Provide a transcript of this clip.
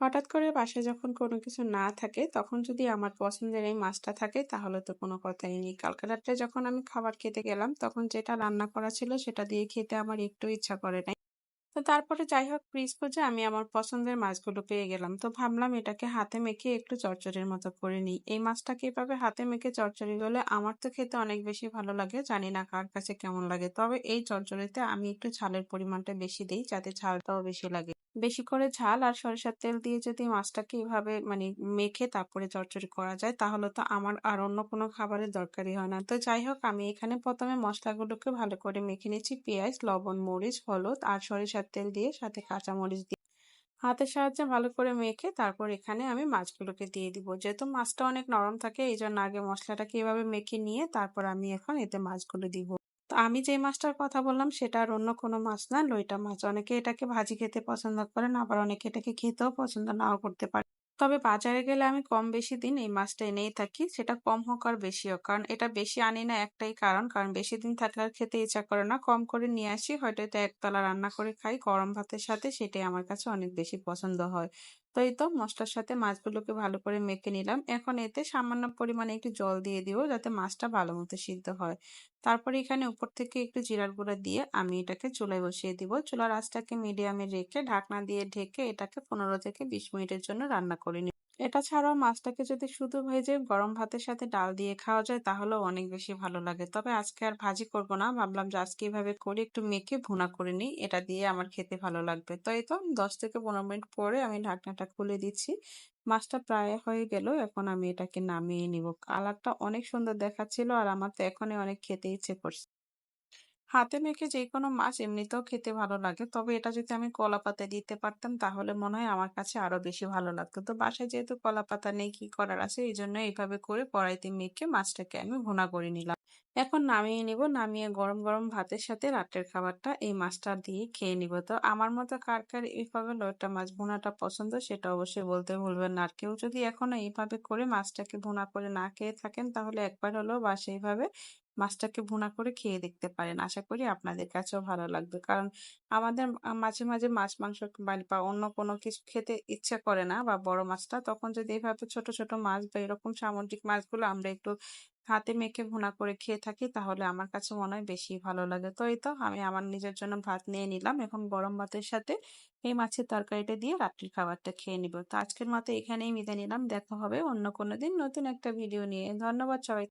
হঠাৎ করে বাসায় যখন কোনো কিছু না থাকে, তখন যদি আমার পছন্দের এই মাছটা থাকে তাহলে তো কোনো কথাই নেই। কালকে রাত্রে যখন আমি খাবার খেতে গেলাম, তখন যেটা রান্না করা ছিল সেটা দিয়ে খেতে আমার একটু ইচ্ছা করে নাই। তো তারপরে যাই হোক ফ্রিজ খুঁজে আমি আমার পছন্দের মাছগুলো পেয়ে গেলাম। তো ভাবলাম এটাকে হাতে মেখে একটু চচ্চড়ির মতো করে নিই। এই মাছটাকে এভাবে হাতে মেখে চচ্চড়ি করলে আমার তো খেতে অনেক বেশি ভালো লাগে। জানি না কার কাছে কেমন লাগে। তবে এই চচ্চড়িতে আমি একটু ঝালের পরিমাণটা বেশি দেই যাতে ঝালটাও বেশি লাগে। বেশি করে ঝাল আর সরিষার তেল দিয়ে যদি মাছটাকে এভাবে মানে মেখে তারপরে চচ্চড়ি করা যায় তাহলে তো আমার আর অন্য কোনো খাবারের দরকারই হয় না। তো যাই হোক আমি এখানে প্রথমে মশলাগুলোকে ভালো করে মেখে নিচ্ছি। পেঁয়াজ, লবণ, মরিচ, হলুদ আর সরিষার তেল দিয়ে সাথে কাঁচামরিচ দিয়ে হাতের সাহায্যে ভালো করে মেখে তারপর এখানে আমি মাছগুলোকে দিয়ে দিব। যেহেতু মাছটা অনেক নরম থাকে এই জন্য আগে মশলাটাকে এভাবে মেখে নিয়ে তারপর আমি এখন এতে মাছগুলো দিব। আমি যে মাছটার কথা বললাম সেটা আর অন্য কোনো মাছ না, লইটা মাছ। অনেকে এটাকে ভাজি খেতে পছন্দ করেন, আবার অনেকে এটাকে খেতেও পছন্দ নাও করতে পারে। তবে বাজারে গেলে আমি কম বেশি দিন এই মাছটা এনেই থাকি। সেটা কম হোক আর বেশি হোক। কারণ এটা বেশি আনি না একটাই কারণ, কারণ বেশি দিন থাকলে আর খেতে ইচ্ছা করে না। কম করে নিয়ে আসি, হয়তো এটা একতলা রান্না করে খাই গরম ভাতের সাথে, সেটাই আমার কাছে অনেক বেশি পছন্দ হয়। তো এই তো মশলার সাথে মাছগুলোকে ভালো করে মেখে নিলাম। এখন এতে সামান্য পরিমাণে একটু জল দিয়ে দিব যাতে মাছটা ভালো মতো সিদ্ধ হয়। তারপর এখানে উপর থেকে একটু জিরার গুঁড়া দিয়ে আমি এটাকে চুলায় বসিয়ে দিব। চুলার আঁচটাকে মিডিয়ামে রেখে ঢাকনা দিয়ে ঢেকে এটাকে ১৫ থেকে ২০ মিনিটের জন্য রান্না করে নিই। এটা ছাড়াও মাছটাকে যদি শুধু ভেজে গরম ভাতের সাথে ডাল দিয়ে খাওয়া যায়, তাহলেও অনেক বেশি ভালো লাগে। তবে আজকে আর ভাজি করব না। ভাবলাম যে আজকে এভাবে করে একটু মেখে ভুনা করে নিই। এটা দিয়ে আমার খেতে ভালো লাগবে। তো এই তো ১০ থেকে ১৫ মিনিট পরে আমি ঢাকনাটা খুলে দিচ্ছি। মাছটা প্রায় হয়ে গেল। এখন আমি এটাকে নামিয়ে নিব। কালারটা অনেক সুন্দর দেখাচ্ছিল আর আমার তো এখনই অনেক খেতে ইচ্ছে করছে। হাতে মেখে যেকোনো মাছ এমনিতেও খেতে ভালো লাগে। তবে এটা যদি আমি কলাপাতায় দিতে পারতাম তাহলে মনে হয় আমার কাছে আরও বেশি ভালো লাগতো। তো বাসায় যেহেতু কলাপাতা নেই কি করার আছে এই জন্য এইভাবে করে কড়াইতে মেখে মাছটাকে আমি ভুনা করে নিলাম। এখন নামিয়ে নিব। নামিয়ে গরম, গরম ভাতের সাথে রাতের খাবারটা এই মাছটা দিয়ে খেয়ে নিব। তো আমার মতো কার, কার এইভাবে লইট্টা মাছ ভুনাটা পছন্দ সেটা অবশ্যই বলতে ভুলবেন না। আর কেউ যদি এখনও এইভাবে করে মাছটাকে ভুনা করে না খেয়ে থাকেন তাহলে একবার হলেও বাসায় এইভাবে মাছটাকে ভুনা করে খেয়ে দেখতে পারেন। আশা করি আপনাদের কাছেও ভালো লাগবে। কারণ আমাদের মাঝে, মাঝে মাছ, মাংস বা অন্য কোনো কিছু খেতে ইচ্ছা করে না বা বড় মাছটা তখন যদি এভাবে ছোট, ছোট মাছ বা এরকম সামুদ্রিক মাছগুলো আমরা একটু হাতে মেখে ভুনা করে খেয়ে থাকি তাহলে আমার কাছে মনে হয় বেশি ভালো লাগে। তো এই তো আমি আমার নিজের জন্য ভাত নিয়ে নিলাম। এখন গরম ভাতের সাথে এই মাছের তরকারিটা দিয়ে রাত্রির খাবারটা খেয়ে নিব। তো আজকের মতো এখানেই বিদায় নিলাম। দেখা হবে অন্য কোনো দিন নতুন একটা ভিডিও নিয়ে। ধন্যবাদ সবাই